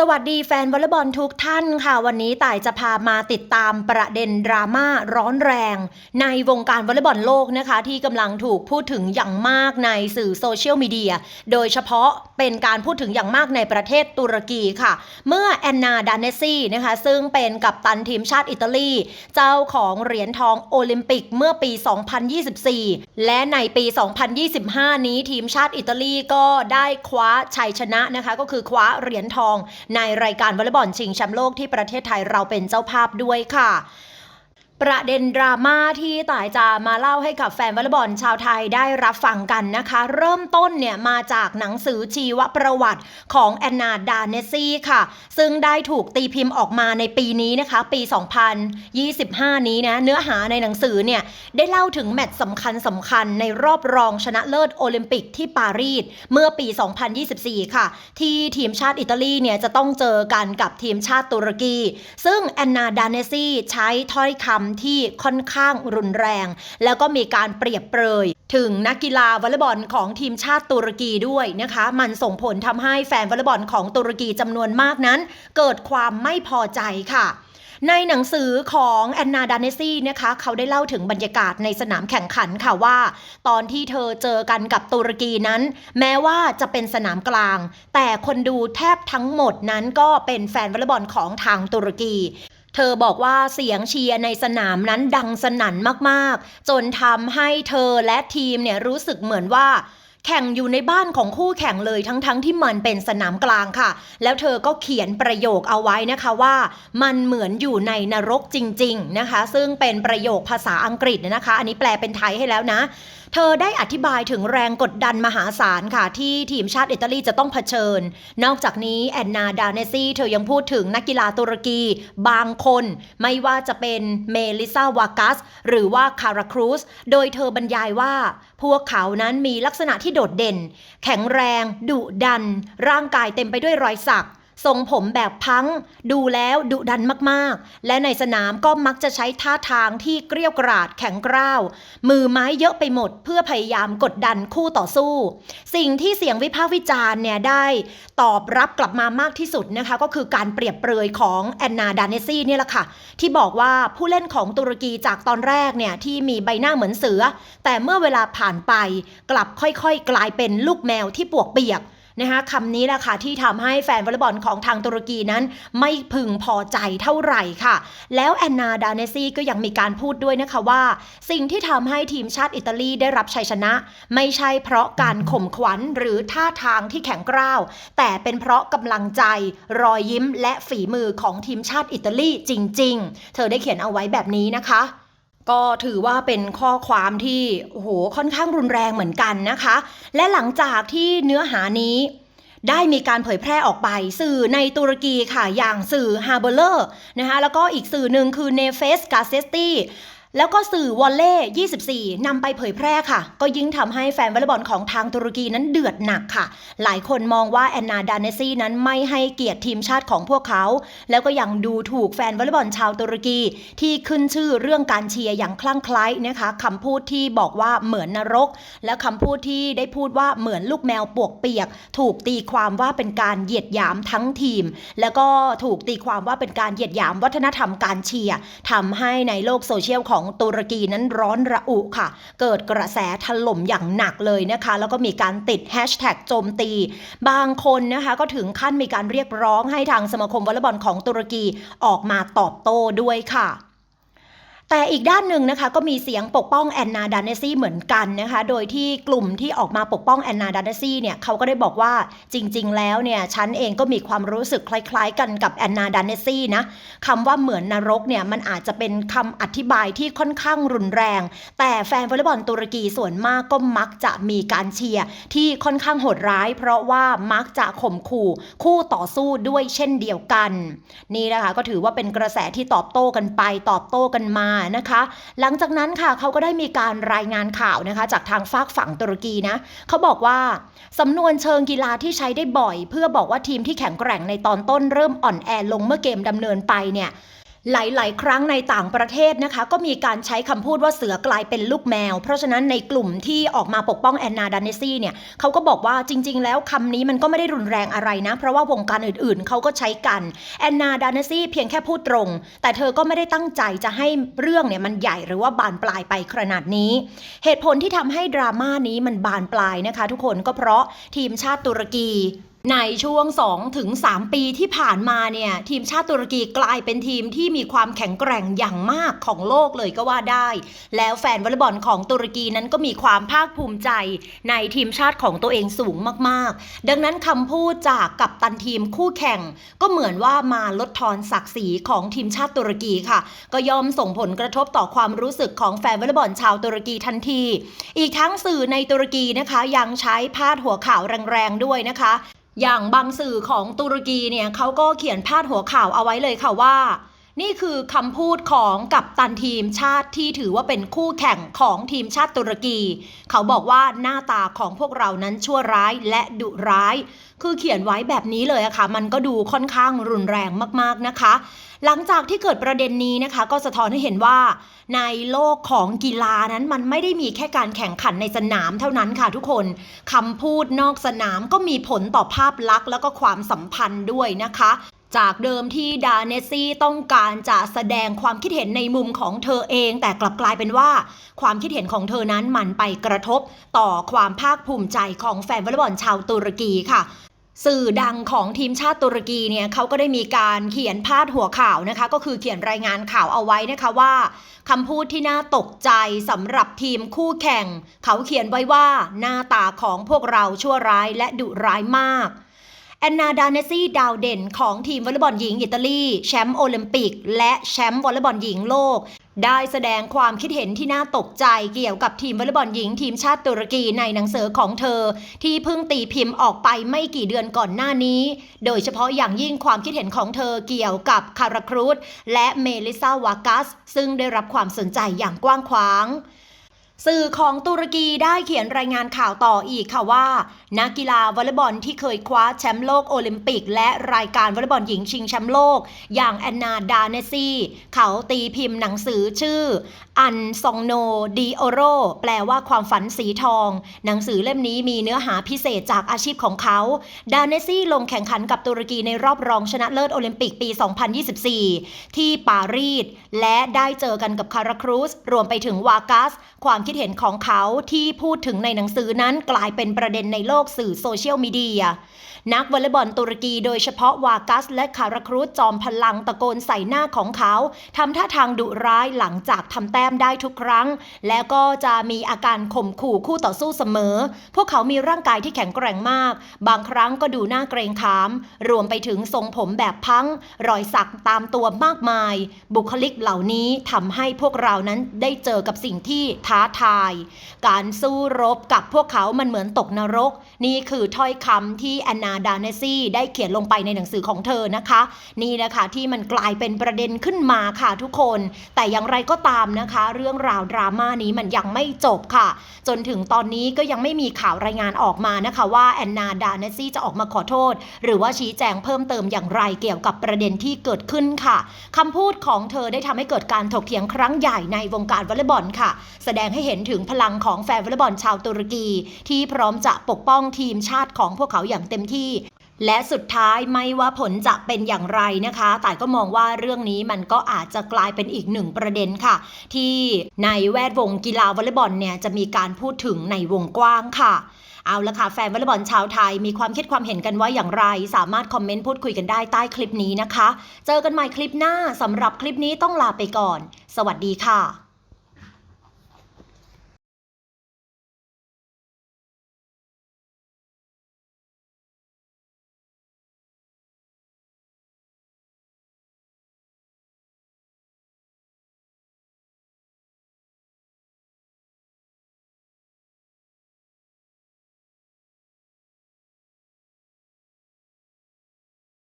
สวัสดีแฟนวอลเลย์บอลทุกท่านค่ะ วันนี้ต่ายจะพามาติดตามประเด็นดราม่าร้อนแรง ในวงการวอลเลย์บอลโลกนะคะ ที่กำลังถูกพูดถึงอย่างมากในสื่อโซเชียลมีเดียโดยเฉพาะเป็นการพูดถึงอย่างมากในประเทศตุรกีค่ะ เมื่อแอนนาดานเนซี่นะคะ ซึ่งเป็นกัปตันทีมชาติอิตาลี เจ้าของเหรียญทองโอลิมปิกเมื่อปี 2024 และในปี 2025 นี้ทีมชาติอิตาลีก็ได้คว้าชัยชนะนะคะ ก็คือคว้าเหรียญทองในรายการวอลเลย์บอลชิงแชมป์โลกที่ประเทศไทยเราเป็นเจ้าภาพด้วยค่ะ ประเด็นดราม่าที่ต่ายจะมาเล่าให้กับแฟนวอลเลย์บอลชาวไทยได้รับฟังกันนะคะ เริ่มต้นเนี่ยมาจากหนังสือชีวประวัติของแอนนาดาเนซี่ค่ะ ซึ่งได้ถูกตีพิมพ์ออกมาในปีนี้นะคะ ปี 2025 นี้นะเนื้อหาในหนังสือเนี่ย ได้เล่าถึงแมตช์สำคัญสำคัญในรอบรองชนะเลิศโอลิมปิกที่ปารีสเมื่อปี 2024 ค่ะ ที่ทีมชาติอิตาลีเนี่ยจะต้องเจอกันกับทีมชาติตุรกี ซึ่งแอนนาดาเนซี่ใช้ถ้อยคำที่ค่อนข้างรุนแรง แล้วก็มีการเปรียบเปรย ถึงนักกีฬาวอลเลย์บอลของทีมชาติตุรกีด้วยนะคะ มันส่งผลทำให้แฟนวอลเลย์บอลของตุรกีจำนวนมากนั้น เกิดความไม่พอใจค่ะในหนังสือของแอนนาดานเนซี่นะคะเขาได้เล่าถึงบรรยากาศในสนามแข่งขันค่ะว่า ตอนที่เธอเจอกันกับตุรกีนั้น แม้ว่าจะเป็นสนามกลาง แต่คนดูแทบทั้งหมดนั้นก็เป็นแฟนวอลเลย์บอลของทางตุรกี เธอบอกว่าเสียงเชียร์ในสนามนั้นดังสนั่นมากๆ จนทำให้เธอและทีมเนี่ยรู้สึกเหมือนว่าแข่งอยู่ในบ้านของคู่แข่งเลยทั้งๆทที่มันเป็นสนามกลางค่ะ แล้วเธอก็เขียนประโยคเอาไว้นะคะว่า มันเหมือนอยู่ในนรกจริง ๆนะคะ ซึ่งเป็นประโยคภาษาอังกฤษนะคะ อันนี้แปลเป็นไทยให้แล้วนะเธอได้อธิบายถึงแรงกดดันมหาศาลค่ะ ที่ทีมชาติอิตาลีจะต้องเผชิญ นอกจากนี้แอนนาดาเนซี่เธอยังพูดถึงนักกีฬาตุรกีบางคน ไม่ว่าจะเป็นเมลิซาวากัส หรือว่าคาราครูส โดยเธอบรรยายว่า พวกเขานั้นมีลักษณะที่โดดเด่น แข็งแรง ดุดัน ร่างกายเต็มไปด้วยรอยสัก ทรงผมแบบพัง ดูแล้วดุดันมากๆ และในสนามก็มักจะใช้ท่าทางที่เกรี้ยวกราดแข็งกร้าว มือไม้เยอะไปหมดเพื่อพยายามกดดันคู่ต่อสู้ สิ่งที่เสียงวิพากษ์วิจารณ์เนี่ยได้ตอบรับกลับมามากที่สุดนะคะ ก็คือการเปรียบเปรยของแอนนาดานเนซี่เนี่ยแหละค่ะ ที่บอกว่าผู้เล่นของตุรกีจากตอนแรกเนี่ยที่มีใบหน้าเหมือนเสือ แต่เมื่อเวลาผ่านไปกลับค่อยๆ กลายเป็นลูกแมวที่ปวกเปียก นะคะคำนี้แหละค่ะที่ทำให้แฟนวอลเลย์บอลของทางตุรกีนั้น ไม่พึงพอใจเท่าไหร่ค่ะ แล้วแอนนาดานซี่ก็ยังมีการพูดด้วยนะคะว่า สิ่งที่ทำให้ทีมชาติอิตาลีได้รับชัยชนะ ไม่ใช่เพราะการข่มขวัญหรือท่าทางที่แข็งกร้าว แต่เป็นเพราะกำลังใจรอยยิ้มและฝีมือของทีมชาติอิตาลีจริง ๆ เธอได้เขียนเอาไว้แบบนี้นะคะ ก็ถือว่าเป็นข้อความที่โอ้โหค่อนข้างรุนแรงเหมือนกันนะคะ และหลังจากที่เนื้อหานี้ได้มีการเผยแพร่ออกไป สื่อในตุรกีค่ะอย่างสื่อฮาร์เบอร์นะคะแล้วก็อีกสื่อหนึ่งคือเนเฟสกาเซสตี้ แล้วก็สื่อวอลเล่ 24 นำไปเผยแพร่ค่ะ ก็ยิ่งทำให้แฟนวอลเลย์บอลของทางตุรกีนั้นเดือดหนักค่ะ หลายคนมองว่าแอนนาดานเนซี่นั้นไม่ให้เกียรติทีมชาติของพวกเขา แล้วก็ยังดูถูกแฟนวอลเลย์บอลชาวตุรกี ที่ขึ้นชื่อเรื่องการเชียร์อย่างคลั่งไคล้นะคะคำพูดที่บอกว่าเหมือนนรก และคำพูดที่ได้พูดว่าเหมือนลูกแมวปวกเปียก ถูกตีความว่าเป็นการเหยียดหยามทั้งทีม แล้วก็ถูกตีความว่าเป็นการเหยียดหยามวัฒนธรรมการเชียร์ทำให้ในโลกโซเชียลของตุรกีนั้นร้อนระอุค่ะ เกิดกระแสถล่มอย่างหนักเลยนะคะ แล้วก็มีการติดแฮชแท็กโจมตี บางคนนะคะก็ถึงขั้นมีการเรียกร้องให้ทางสมาคมวอลเลย์บอลของตุรกีออกมาตอบโต้ด้วยค่ะ แต่อีกด้านหนึ่งนะคะก็มีเสียงปกป้องแอนนาดานเนซี่เหมือนกันนะคะโดยที่กลุ่มที่ออกมาปกป้องแอนนาดานเนซี่เนี่ยเขาก็ได้บอกว่าจริง ๆ แล้วเนี่ยฉันเองก็มีความรู้สึกคล้าย ๆ กันกับแอนนาดานเนซี่นะคำว่าเหมือนนรกเนี่ยมันอาจจะเป็นคำอธิบายที่ค่อนข้างรุนแรง แต่แฟนวอลเลย์บอลตุรกีส่วนมากก็มักจะมีการเชียร์ที่ค่อนข้างโหดร้าย เพราะว่ามักจะข่มขู่คู่ต่อสู้ด้วยเช่นเดียวกัน นี่นะคะก็ถือว่าเป็นกระแสที่ตอบโต้กันไปตอบโต้กันมานะคะ หลังจากนั้นค่ะเขาก็ได้มีการรายงานข่าวนะคะ จากทางฝากฝั่งตุรกีนะเขาบอกว่าสำนวนเชิงกีฬาที่ใช้ได้บ่อย เพื่อบอกว่าทีมที่แข็งแกร่งในตอนต้นเริ่มอ่อนแอลงเมื่อเกมดำเนินไปเนี่ย หลาย ๆ ครั้งในต่างประเทศนะคะ ก็มีการใช้คำพูดว่าเสือกลายเป็นลูกแมว เพราะฉะนั้นในกลุ่มที่ออกมาปกป้องแอนนาดานเนซี่เนี่ยเขาก็บอกว่าจริง ๆ แล้วคำนี้มันก็ไม่ได้รุนแรงอะไรนะ เพราะว่าวงการอื่น ๆ เขาก็ใช้กันแอนนาดานเนซี่เพียงแค่พูดตรง แต่เธอก็ไม่ได้ตั้งใจจะให้เรื่องเนี่ยมันใหญ่หรือว่าบานปลายไปขนาดนี้ เหตุผลที่ทำให้ดราม่านี้มันบานปลายนะคะ ทุกคนก็เพราะทีมชาติตุรกี ในช่วง2ถึง3ปีที่ผ่านมาเนี่ยทีมชาติตุรกีกลายเป็นทีมที่มีความแข็งแกร่งอย่างมากของโลกเลยก็ว่าได้ แล้วแฟนวอลเลย์บอลของตุรกีนั้นก็มีความภาคภูมิใจในทีมชาติของตัวเองสูงมากๆ ดังนั้นคำพูดจากกัปตันทีมคู่แข่ง ก็เหมือนว่ามาลดทอนศักดิ์ศรีของทีมชาติตุรกีค่ะ ก็ยอมส่งผลกระทบต่อความรู้สึกของแฟนวอลเลย์บอลชาวตุรกีทันที อีกทั้งสื่อในตุรกีนะคะยังใช้พาดหัวข่าวแรงๆด้วยนะคะ อย่างบางสื่อของตุรกีเนี่ยเขาก็เขียนพาดหัวข่าวเอาไว้เลยค่ะว่า นี่คือคำพูดของกัปตันทีมชาติที่ถือว่าเป็นคู่แข่งของทีมชาติตุรกี เขาบอกว่าหน้าตาของพวกเรานั้นชั่วร้ายและดุร้าย คือเขียนไว้แบบนี้เลยอะค่ะ มันก็ดูค่อนข้างรุนแรงมากๆนะคะ หลังจากที่เกิดประเด็นนี้นะคะ ก็สะท้อนให้เห็นว่า ในโลกของกีฬานั้นมันไม่ได้มีแค่การแข่งขันในสนามเท่านั้นค่ะทุกคนคำพูดนอกสนามก็มีผลต่อภาพลักษณ์แล้วก็ความสัมพันธ์ด้วยนะคะ จากเดิมที่ดาเนซี่ต้องการจะแสดงความคิดเห็นในมุมของเธอเอง แต่กลับกลายเป็นว่า ความคิดเห็นของเธอนั้นมันไปกระทบต่อความภาคภูมิใจของแฟนวอลเลย์บอลชาวตุรกีค่ะสื่อดังของทีมชาติตุรกีเนี่ยเขาก็ได้มีการเขียนพาดหัวข่าวนะคะ ก็คือเขียนรายงานข่าวเอาไว้นะคะว่าคำพูดที่น่าตกใจสำหรับทีมคู่แข่ง เขาเขียนไว้ว่าหน้าตาของพวกเราชั่วร้ายและดุร้ายมาก แอนนาดาเนซี่ดาวเด่นของทีมวอลเลย์บอลหญิงอิตาลีแชมป์โอลิมปิก และแชมป์วอลเลย์บอลหญิงโลก ได้แสดงความคิดเห็นที่น่าตกใจเกี่ยวกับทีมวอลเลย์บอลหญิงทีมชาติตุรกีในหนังสือของเธอ ที่เพิ่งตีพิมพ์ออกไปไม่กี่เดือนก่อนหน้านี้ โดยเฉพาะอย่างยิ่งความคิดเห็นของเธอเกี่ยวกับคาราครูดและเมลิซาวากัสซึ่งได้รับความสนใจอย่างกว้างขวาง สื่อของตุรกีได้เขียนรายงานข่าวต่ออีกค่ะว่า นักกีฬาวอลเลย์บอลที่เคยคว้าแชมป์โลกโอลิมปิก และรายการวอลเลย์บอลหญิงชิงแชมป์โลก อย่างแอนนาดาเนซีเขาตีพิมพ์หนังสือชื่อ อันซองโนดีโอโรแปลว่าความฝันสีทอง หนังสือเล่มนี้มีเนื้อหาพิเศษจากอาชีพของเขา ดาเนซี่ลงแข่งขันกับตุรกีในรอบรองชนะเลิศโอลิมปิกปี 2024 ที่ปารีส และได้เจอกันกับคาราครูส รวมไปถึงวากัส ความคิดเห็นของเขาที่พูดถึงในหนังสือนั้นกลายเป็นประเด็นในโลกสื่อโซเชียลมีเดีย นักวอลเลย์บอลตุรกีโดยเฉพาะวากัสและคาราครูสจอมพลังตะโกนใส่หน้าของเขาทำท่าทางดุร้ายหลังจากทำแต้มได้ทุกครั้ง และก็จะมีอาการข่มขู่คู่ต่อสู้เสมอ พวกเขามีร่างกายที่แข็งแกร่งมาก บางครั้งก็ดูน่าเกรงขาม รวมไปถึงทรงผมแบบพัง รอยสักตามตัวมากมาย บุคลิกเหล่านี้ทำให้พวกเรานั้นได้เจอกับสิ่งที่ท้าทาย การสู้รบกับพวกเขามันเหมือนตกนรก นี่คือถ้อยคำที่แอนนาดาเนซี่ได้เขียนลงไปในหนังสือของเธอนะคะ นี่นะคะที่มันกลายเป็นประเด็นขึ้นมาค่ะทุกคน แต่อย่างไรก็ตามนะคะ เรื่องราวดราม่านี้มันยังไม่จบค่ะ จนถึงตอนนี้ก็ยังไม่มีข่าวรายงานออกมานะคะ ว่าแอนนาดาเนซี่จะออกมาขอโทษ หรือว่าชี้แจงเพิ่มเติมอย่างไรเกี่ยวกับประเด็นที่เกิดขึ้นค่ะคำพูดของเธอได้ทำให้เกิดการถกเถียงครั้งใหญ่ในวงการวอลเลย์บอลค่ะ แสดงให้เห็นถึงพลังของแฟนวอลเลย์บอลชาวตุรกี ที่พร้อมจะปกป้องทีมชาติของพวกเขาอย่างเต็มที่ที่และสุดท้ายไม่ว่าผลจะเป็นอย่างไรนะคะ แต่ก็มองว่าเรื่องนี้มันก็อาจจะกลายเป็นอีกหนึ่งประเด็นค่ะ ที่ในแวดวงกีฬาวอลเลย์บอลเนี่ยจะมีการพูดถึงในวงกว้างค่ะ เอาละค่ะแฟนวอลเลย์บอลชาวไทยมีความคิดความเห็นกันว่าอย่างไร สามารถคอมเมนต์พูดคุยกันได้ใต้คลิปนี้นะคะ เจอกันใหม่คลิปหน้าสำหรับคลิปนี้ต้องลาไปก่อน สวัสดีค่ะ